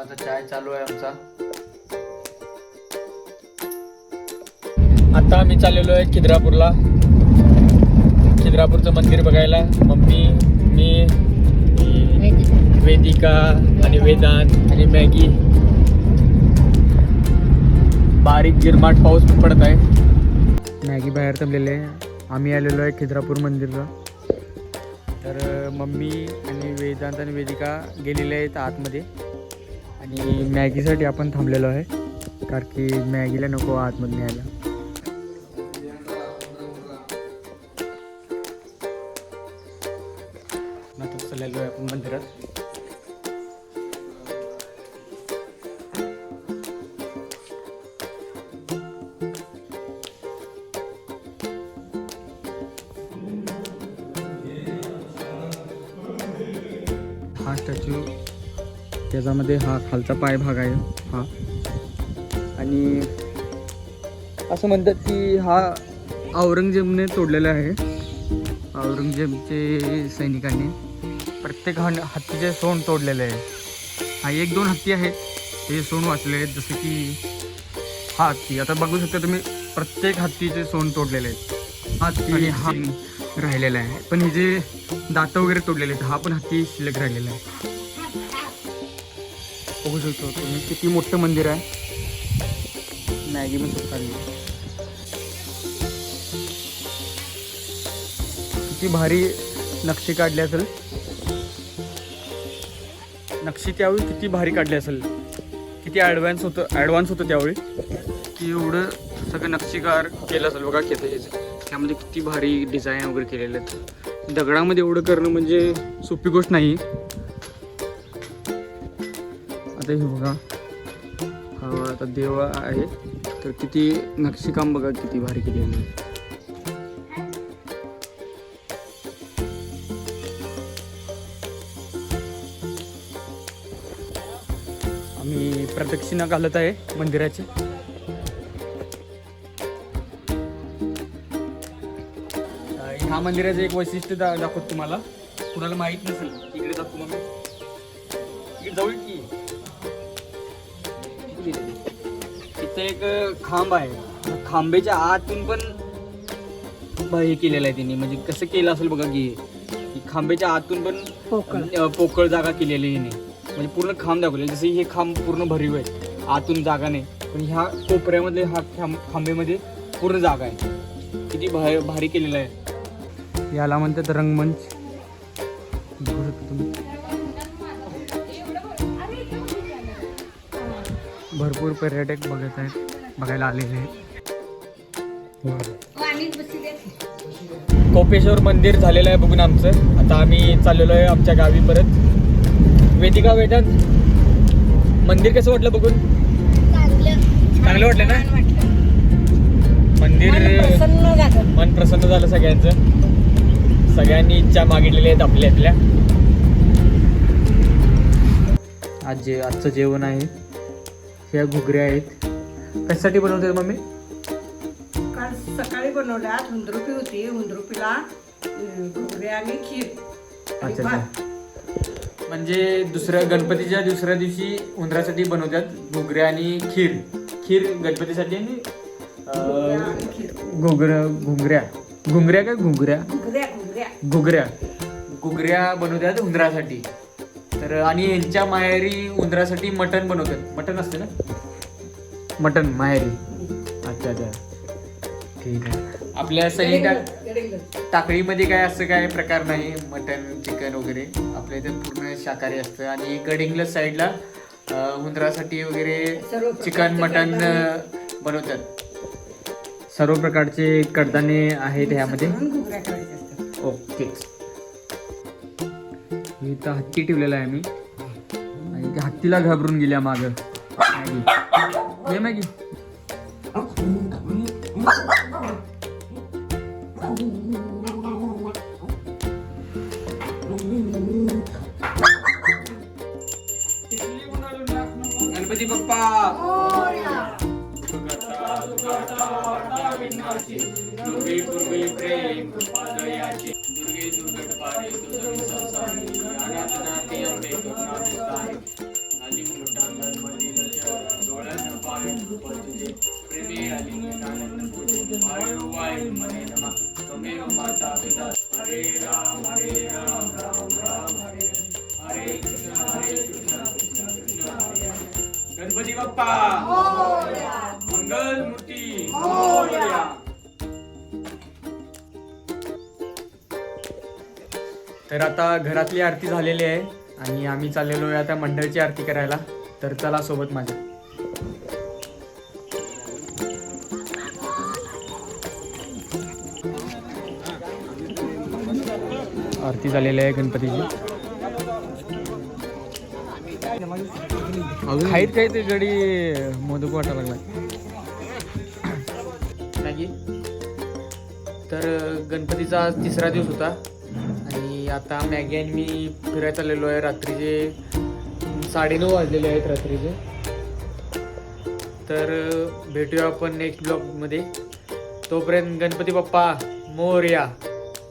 आता चाय चालू आहे आमचा. आता आम्ही चाललेलो आहे खिद्रापूरला. खिद्रापूरचं मंदिर बघायला. मम्मी मी वेदिका आणि वेदांत आणि मॅगी. बारीक गिरमाट पाऊस पडत आहे. मॅगी बाहेर थांबलेले आहे. आम्ही आलेलो आहे खिद्रापूर मंदिरला. तर मम्मी आणि वेदांत आणि वेदिका गेलेले आहेत आतमध्ये. आणि मॅगीसाठी आपण थांबलेलो आहे कारण की मॅगीला नको आतमध्ये न्यायला. आता चाललेलो आहे आपण मंदिरात. हा स्टॅच्यू त्याच्यामध्ये हा खालचा पाय भाग आहे हा. आणि असं म्हणतात की हा औरंगजेबने तोडलेला आहे. औरंगजेबचे सैनिकांनी प्रत्येक हन हत्तीचे सोंड तोडलेले आहे. हा एक दोन हत्ती आहेत ते सोंड वाचले आहेत जसं की हा हत्ती. आता बघू शकता तुम्ही प्रत्येक हत्तीचे सोंड तोडलेले आहेत. हा हत्ती आणि हा राहिलेला आहे. पण हे जे दात वगैरे तोडलेले आहेत हा पण हत्ती शिल्लक राहिलेला आहे. बघू शकतो तुम्ही किती मोठं मंदिर आहे. मॅगी पण खूप किती भारी नक्षी काढली असेल. नक्षी त्यावेळी किती भारी काढली असेल. किती ॲडव्हान्स होतं ॲडव्हान्स होतं त्यावेळी. की एवढं सगळं नक्षीकार केलं असेल. बघा किती त्यामध्ये किती भारी डिझाईन वगैरे केलेले आहेत. दगडामध्ये एवढं करणं म्हणजे सोपी गोष्ट नाही आता हे बघा. हा आता देव आहे. तर किती नक्षीकाम बघा किती भारी केली आहे. आम्ही प्रदक्षिणा घालत आहे मंदिराची. ह्या मंदिराचं एक वैशिष्ट्य दा दाखवत तुम्हाला. कुणाला माहीत नसेल इकडे जातो मग इकडे जवळ की? इथं एक खांब आहे. खांबेच्या आतून पण हे केलेलं आहे त्यांनी. म्हणजे कसं केलं असेल बघा की खांबेच्या आतून पण पोकळ. जागा केलेली आहे हिने. म्हणजे पूर्ण खांब दाखवले जसं हे खांब पूर्ण भरीव आहे. आतून जागा नाही. पण ह्या कोपऱ्यामध्ये हा खांब खांबेमध्ये पूर्ण जागा आहे. किती भारी भारी केलेलं आहे. याला म्हणतात रंगमंच. बघू शकता तुम्ही. भरपूर पर्यटक बघत आहेत बघायला आलेले आहेत. कोपेश्वर मंदिर झालेलं आहे बघून आमचं. आता आम्ही चाललेलो आहे आमच्या गावी परत. वेदिका वेदांत मंदिर कसं वाटलं बघून? चांगलं वाटलं ना? मंदिर मन प्रसन्न झालं सगळ्यांचं. सगळ्यांनी इच्छा मागितलेल्या आहेत आपल्यातल्या. आज जे आजचं जेवण आहे. ह्या घुगऱ्या आहेत. कशासाठी बनवतात मम्मी? काल सकाळी बनवल्या हुंदरुपी होती. हुंदरुपीला घुगरे आणि खीर आणि अच्छा भात. अच्छा. म्हणजे दुसऱ्या गणपतीच्या दुसऱ्या दिवशी उंदरासाठी बनवतात घुगऱ्या आणि खीर. खीर गणपतीसाठी आणि घुगऱ्या अं, आणि खीर. घुगऱ्या घुंगऱ्या. घुंगऱ्या काय घुगऱ्या? घुगऱ्या घुगऱ्या. घुगऱ्या. घुगऱ्या बनवतात उंदरासाठी. तर आणि यांच्या माहेरी उंदरासाठी मटण बनवतात. मटण असते ना? मटण माहेरी. अच्छा अच्छा. ठीक आहे. आपल्या सनी टाक टाकळीमध्ये काय असं काय प्रकार नाही मटन चिकन वगैरे? आपल्या इथे पूर्ण शाकाहारी असतं. आणि गडिंगलज साईडला उंदरासाठी वगैरे चिकन कडधान्य. बनवतात. सर्व प्रकारचे कडधान्ये आहेत ह्यामध्ये. ओके. इथं हत्ती ठेवलेला आहे मी आणि त्या हत्तीला घाबरून गेल्या माग मॅगी ये मॅगी गणपती बाप्पा बाप्पा मंगल मूर्ती मोरया. तर आता घरातली आरती झालेली आहे आणि आम्ही चाललेलो आहे आता मंडळची आरती करायला. तर चला सोबत माझ्या. आरती झालेली आहे गणपतीची. खाईत काय ते गडी मोदक वाटायला लागला. मॅगी. तर गणपतीचा आज तिसरा दिवस होता. आणि आता मॅगी आणि मी फिरायला चाललेलो आहे रात्रीचे साडेनऊ वाजलेले आहेत रात्रीचे. तर भेटूया आपण नेक्स्ट ब्लॉगमध्ये तोपर्यंत गणपती बाप्पा मोरया.